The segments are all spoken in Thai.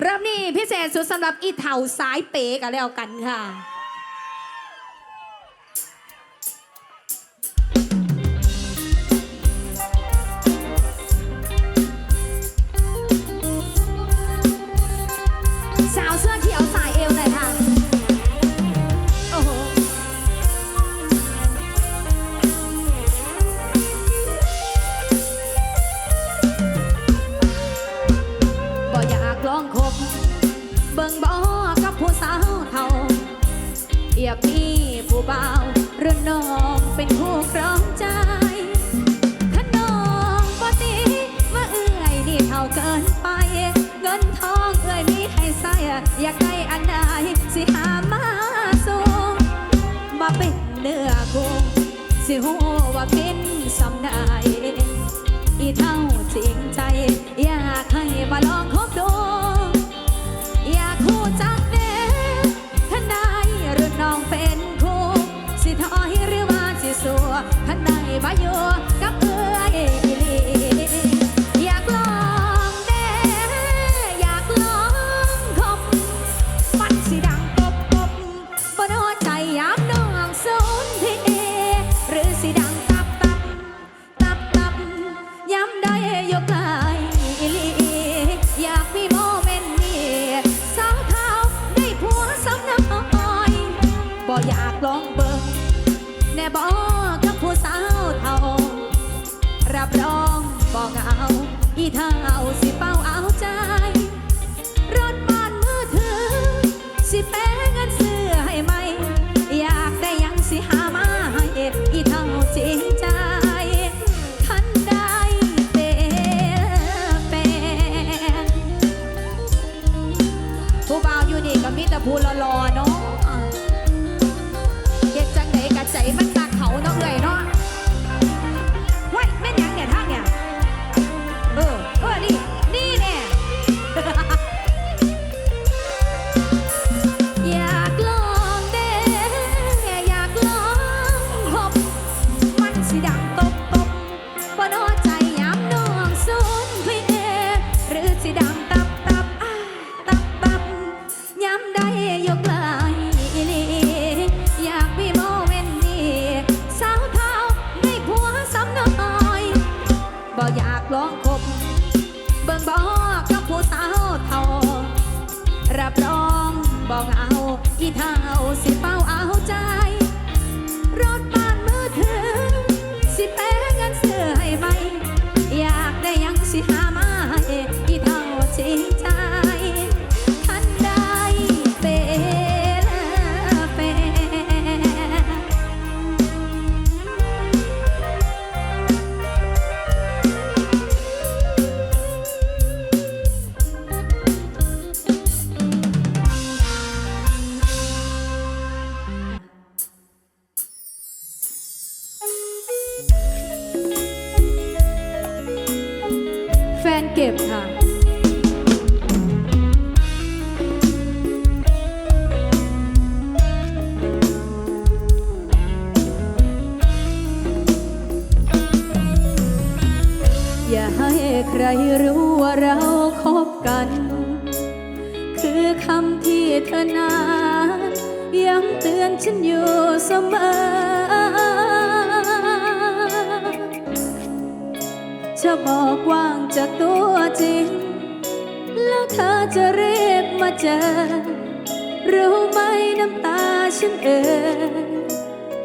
เริ่มนี่พิเศษสุดสำหรับอีเถาสายเป๋กันแล้วกันค่ะ เท่าจริง บอกกับผู้สาวเท่า รับรองบอกเอา อีเท่าสิเป้าเอาใจ รถบ้านมือถือ สิแปะเงินซื้อให้ไหม อยากได้ยังสิหามาให้อีเท่าจริงใจคันได้เป็นแฟนผู้บ่าวอยู่นี่ก็มีแต่ผู้หล่อๆเนาะ เฮ็ดจังไดกะใจมัน อยากลองคบเบิ่งบอกกับผู้สาวเท่ารับรองบอกเอาอีเท่าสิ เก็บค่ะอย่าให้ใครรู้ว่าเราคบกัน คือคำที่เธอนานย้ำเตือนฉันอยู่เสมอ จะบอกว่างจากตัวจริง แล้วเธอจะเรียกมาเจอ รู้ไหมน้ำตาฉันเอ่ย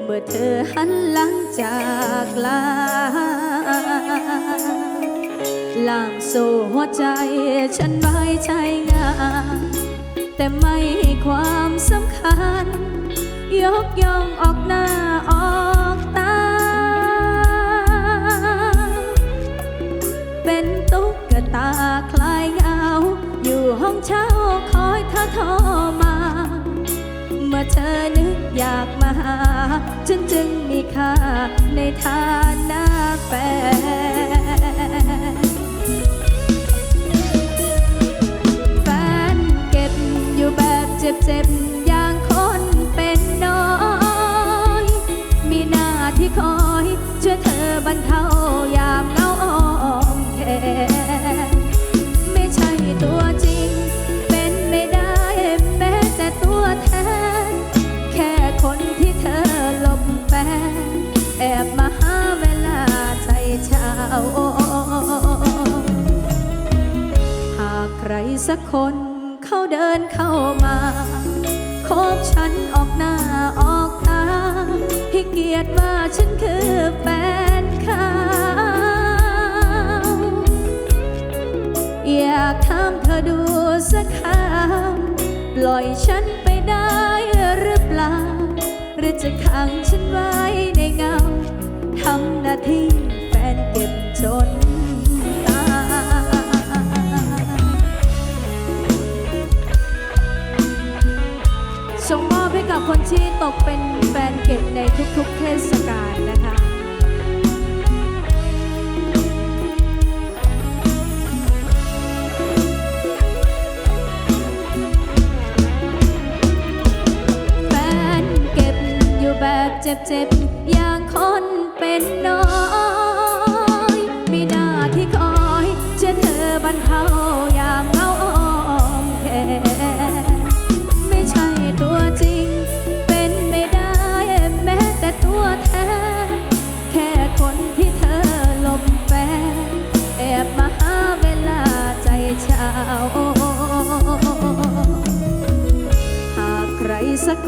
เมื่อเธอหันหลังจากลาล่ามโซ่หัวใจฉันไม่ใช่งาน แต่ไม่ให้ความสำคัญ ยกย่องออกหน้า ใสักคนเขาเดินเข้ามาคบฉันออกหน้าออกตาให้เกียรติว่าฉันคือแฟนเขาอยากถามเธอดูสักคำปล่อยฉันไปได้หรือเปล่า หรือจะขังฉันไว้ในเงาทำหน้าที่แฟนเก็บจน ตกเป็นแฟนเก็บในทุกๆเทศกาลนะคะแฟนเก็บอยู่แบบเจ็บๆอย่างคนเป็นน้อง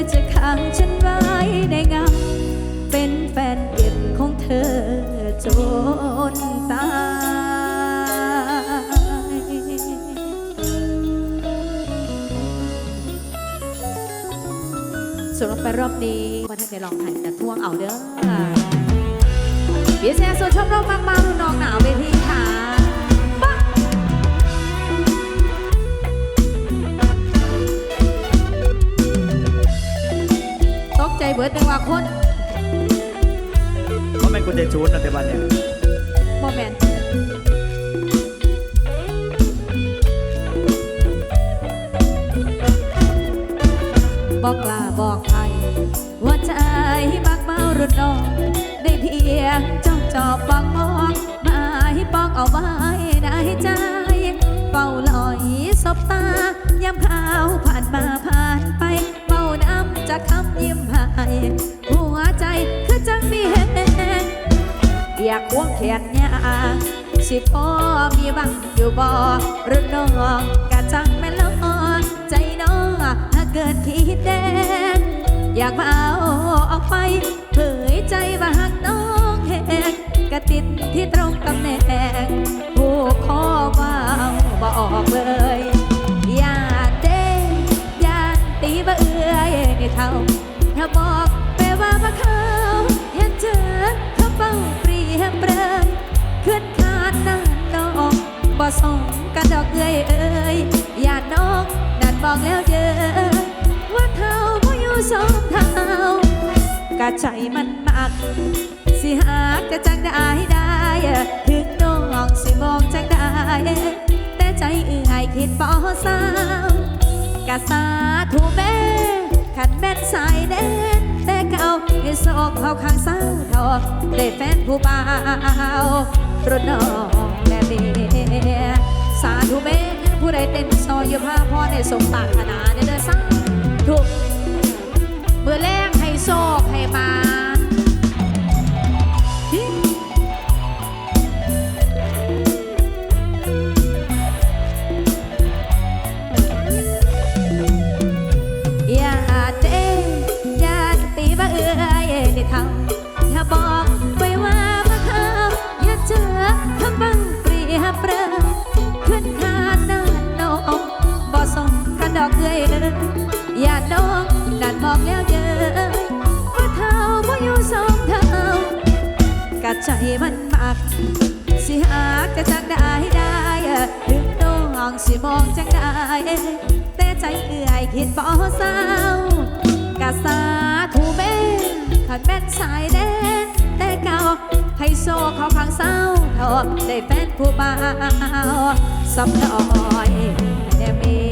อจะขังฉันไว้ในเงาเป็นแฟนเก็บของเธอจนตายส่วนลงไปรอบนี้วันทันได้ลองหันแต่ท่วงเอาเด้อเบียร์แซ่ส่วนชมรมมากมารุ่นน้องหนาวเวที เบิดเป็นว่าคนเพราะมันกุญแจชูนนะแต่วันเนี่ยโมเมนบอกกล้าบอกใครว่าใจบักเมารุ่นน้องได้เพียงจ้องจอบปองมองมาให้ปองเอาไว้ในใจเฝ้าลอยสบตายามข่าวผ่า ควงแขนเนี่ยสิพ่อมีบังอยู่บ่รุ่นน้องกะจังแม่นลอใจน้องถ้าเกิดคิดแดงอยากมาเอาออกไป ส่งกันดอกเอ้ยเอ้ยอย่าน้องนั่นบอกแล้วเยอะว่าเท่าบ่อยู่สองเท่ากะใจมันมักสิหากจะจังได้ได้ถึงน้องสิมองจังได้แต่ใจเอื่อยคิดบ่เศร้ากะสาธุแม่ขันแม่นสายแน่นแต่เก่าให้สอกเขาข้างเศร้าทอกได้แฟนผู้บ่าวรุ่นน้อง เมียสาธุแม่ผู้ใดเต้นซอยอยู่ผ้าพ่อในสมปรารถนาในเด้อสาธุเมื่อแรกให้โชคให้มาอย่าเต้อย่าตีว่าเอื้อยนี่ทำถ้าบอก มันมัก สิหากจะจังได้ได้ถึงน้องสิมองจังได้แต่ใจเอื่อยคิดบ่เศร้ากะสาธุแม่ขันแม่นสายแดนแต่เก่าให้โซเขาข้างเศร้าเถอะได้แฟนผู้บ่าวสำน้อยแน่เม